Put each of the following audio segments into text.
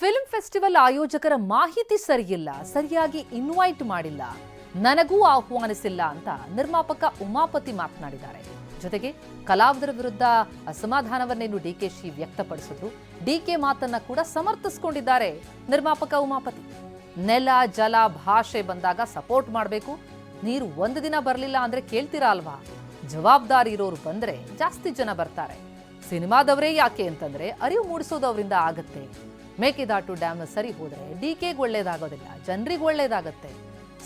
Film festival ಆಯೋಜಕರ ಮಾಹಿತಿ ಸರಿಯಿಲ್ಲ, ಸರಿಯಾಗಿ ಇನ್ವೈಟ್ ಮಾಡಿಲ್ಲ. ನನಗೂ ಆಹ್ವಾನಿಸಿಲ್ಲ ಅಂತ ನಿರ್ಮಾಪಕ ಉಮಾಪತಿ ಮಾತನಾಡಿದ್ದಾರೆ. ಜೊತೆಗೆ ಕಲಾವಿದರ ವಿರುದ್ಧ ಅಸಮಾಧಾನವನ್ನೇನು ಡಿಕೆಶಿ ವ್ಯಕ್ತಪಡಿಸಿದ್ರು ಡಿಕೆ ಮಾತನ್ನ ಕೂಡ ಸಮರ್ಥಿಸಿಕೊಂಡಿದ್ದಾರೆ ನಿರ್ಮಾಪಕ ಉಮಾಪತಿ. ನೆಲ, ಜಲ, ಭಾಷೆ ಬಂದಾಗ ಸಪೋರ್ಟ್ ಮಾಡಬೇಕು, ನೀರು ಒಂದು ದಿನ ಬರಲಿಲ್ಲ ಅಂದ್ರೆ ಕೇಳ್ತೀರಾ ಅಲ್ವಾ? ಜವಾಬ್ದಾರಿ ಇರೋರು ಬಂದ್ರೆ ಜಾಸ್ತಿ ಜನ ಬರ್ತಾರೆ. ಸಿನಿಮಾದವರೇ ಯಾಕೆ ಅಂತಂದ್ರೆ ಅರಿವು ಮೂಡಿಸೋದು ಅವರಿಂದ ಆಗತ್ತೆ. ಮೇಕೆದಾಟು ಡ್ಯಾಮ್ ಸರಿ ಹೋದರೆ ಡಿ ಕೆಗೆ ಒಳ್ಳೇದಾಗೋದಿಲ್ಲ, ಜನರಿಗೆ ಒಳ್ಳೇದಾಗತ್ತೆ.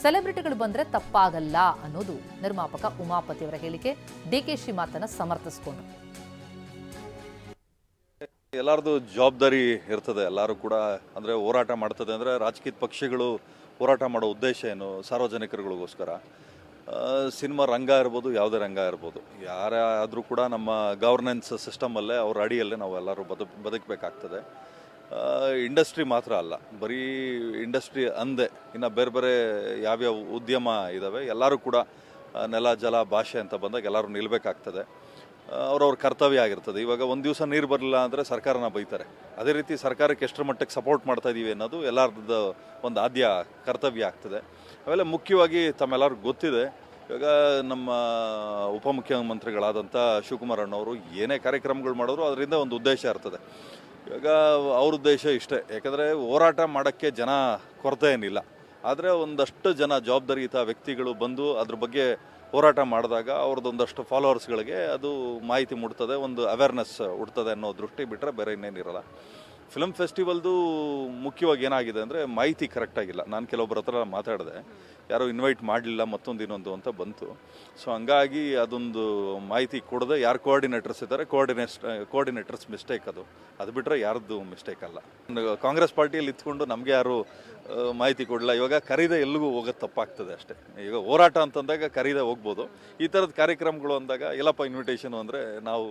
ಸೆಲೆಬ್ರಿಟಿಗಳು ಬಂದರೆ ತಪ್ಪಾಗಲ್ಲ ಅನ್ನೋದು ನಿರ್ಮಾಪಕ ಉಮಾಪತಿ ಅವರ ಹೇಳಿಕೆ. ಶಿ ಮಾತನ್ನ ಸಮರ್ಥಿಸ್ಕೊಂಡು. ಎಲ್ಲರದು ಜವಾಬ್ದಾರಿ ಇರ್ತದೆ, ಎಲ್ಲರೂ ಕೂಡ ಅಂದರೆ ಹೋರಾಟ ಮಾಡ್ತದೆ ಅಂದರೆ ರಾಜಕೀಯ ಪಕ್ಷಗಳು ಹೋರಾಟ ಮಾಡೋ ಉದ್ದೇಶ ಏನು ಸಾರ್ವಜನಿಕರುಗಳಿಗೋಸ್ಕರ? ಸಿನಿಮಾ ರಂಗ ಇರ್ಬೋದು, ಯಾವುದೇ ರಂಗ ಇರ್ಬೋದು. ಯಾರಾದರೂ ಕೂಡ ನಮ್ಮ ಗವರ್ನೆನ್ಸ್ ಸಿಸ್ಟಮಲ್ಲೇ ಅವ್ರ ಅಡಿಯಲ್ಲೇ ನಾವು ಎಲ್ಲರೂ ಬದು ಬದುಕಬೇಕಾಗ್ತದೆ. ಇಂಡಸ್ಟ್ರಿ ಮಾತ್ರ ಅಲ್ಲ. ಬರೀ ಇಂಡಸ್ಟ್ರಿ ಅಂದೆ. ಇನ್ನು ಬೇರೆ ಬೇರೆ ಯಾವ್ಯಾವ ಉದ್ಯಮ ಇದ್ದಾವೆ ಎಲ್ಲರೂ ಕೂಡ ನೆಲ, ಜಲ, ಭಾಷೆ ಅಂತ ಬಂದಾಗ ಎಲ್ಲರೂ ನಿಲ್ಲಬೇಕಾಗ್ತದೆ ಅವ್ರವ್ರ ಕರ್ತವ್ಯ ಆಗಿರ್ತದೆ. ಇವಾಗ ಒಂದು ದಿವಸ ನೀರು ಬರಲಿಲ್ಲ ಅಂದರೆ ಸರ್ಕಾರನ ಬೈತಾರೆ. ಅದೇ ರೀತಿ ಸರ್ಕಾರಕ್ಕೆ ಎಷ್ಟರ ಮಟ್ಟಕ್ಕೆ ಸಪೋರ್ಟ್ ಮಾಡ್ತಾ ಇದ್ದೀವಿ ಅನ್ನೋದು ಎಲ್ಲರದ್ದು ಒಂದು ಆದ್ಯ ಕರ್ತವ್ಯ ಆಗ್ತದೆ. ಆಮೇಲೆ ಮುಖ್ಯವಾಗಿ ತಮ್ಮೆಲ್ಲರಿಗೂ ಗೊತ್ತಿದೆ, ಇವಾಗ ನಮ್ಮ ಉಪಮುಖ್ಯಮಂತ್ರಿಗಳಾದಂಥ ಶಿವಕುಮಾರ್ ಅಣ್ಣವರು ಏನೇ ಕಾರ್ಯಕ್ರಮಗಳು ಮಾಡಿದ್ರು ಅದರಿಂದ ಒಂದು ಉದ್ದೇಶ ಇರ್ತದೆ. ಇವಾಗ ಅವ್ರ ಉದ್ದೇಶ ಇಷ್ಟೇ. ಯಾಕಂದರೆ ಹೋರಾಟ ಮಾಡೋಕ್ಕೆ ಜನ ಕೊರತೆ ಏನಿಲ್ಲ. ಆದರೆ ಒಂದಷ್ಟು ಜನ ಜವಾಬ್ದಾರಿಯುತ ವ್ಯಕ್ತಿಗಳು ಬಂದು ಅದ್ರ ಬಗ್ಗೆ ಹೋರಾಟ ಮಾಡಿದಾಗ ಅವ್ರದ್ದೊಂದಷ್ಟು ಫಾಲೋವರ್ಸ್ಗಳಿಗೆ ಅದು ಮಾಹಿತಿ ಮುಟ್ತದೆ, ಒಂದು ಅವೇರ್ನೆಸ್ ಹುಡ್ತದೆ ಅನ್ನೋ ದೃಷ್ಟಿ ಬಿಟ್ಟರೆ ಬೇರೆ ಇನ್ನೇನಿರಲ್ಲ. ಫಿಲ್ಮ್ ಫೆಸ್ಟಿವಲ್ದು ಮುಖ್ಯವಾಗಿ ಏನಾಗಿದೆ ಅಂದರೆ ಮಾಹಿತಿ ಕರೆಕ್ಟಾಗಿಲ್ಲ ನಾನು ಕೆಲವೊಬ್ಬರ ಹತ್ರ ಮಾತಾಡಿದೆ. ಯಾರೋ ಇನ್ವೈಟ್ ಮಾಡಲಿಲ್ಲ, ಮತ್ತೊಂದು ಇನ್ನೊಂದು ಅಂತ ಬಂತು. ಸೊ ಹಂಗಾಗಿ ಅದೊಂದು ಮಾಹಿತಿ ಕೊಡದೆ. ಯಾರು ಕೋಆರ್ಡಿನೇಟರ್ಸ್ ಇದ್ದಾರೆ ಕೋಆರ್ಡಿನೇಟ್ ಕೋಆರ್ಡಿನೇಟರ್ಸ್ ಮಿಸ್ಟೇಕ್ ಅದು. ಅದು ಬಿಟ್ಟರೆ ಯಾರ್ದು ಮಿಸ್ಟೇಕ್ ಅಲ್ಲ. ಕಾಂಗ್ರೆಸ್ ಪಾರ್ಟಿಯಲ್ಲಿ ಇತ್ಕೊಂಡು ನಮಗೆ ಯಾರು ಮಾಹಿತಿ ಕೊಡಲ್ಲ ಇವಾಗ ಕರೀದೆ ಎಲ್ಲಿಗೂ ಹೋಗೋದು ತಪ್ಪಾಗ್ತದೆ ಅಷ್ಟೇ. ಈಗ ಹೋರಾಟ ಅಂತಂದಾಗ ಕರೀದೆ ಹೋಗ್ಬೋದು. ಈ ಥರದ ಕಾರ್ಯಕ್ರಮಗಳು ಅಂದಾಗ ಎಲ್ಲಪ್ಪ ಇನ್ವಿಟೇಷನ್ ಅಂದರೆ ನಾವು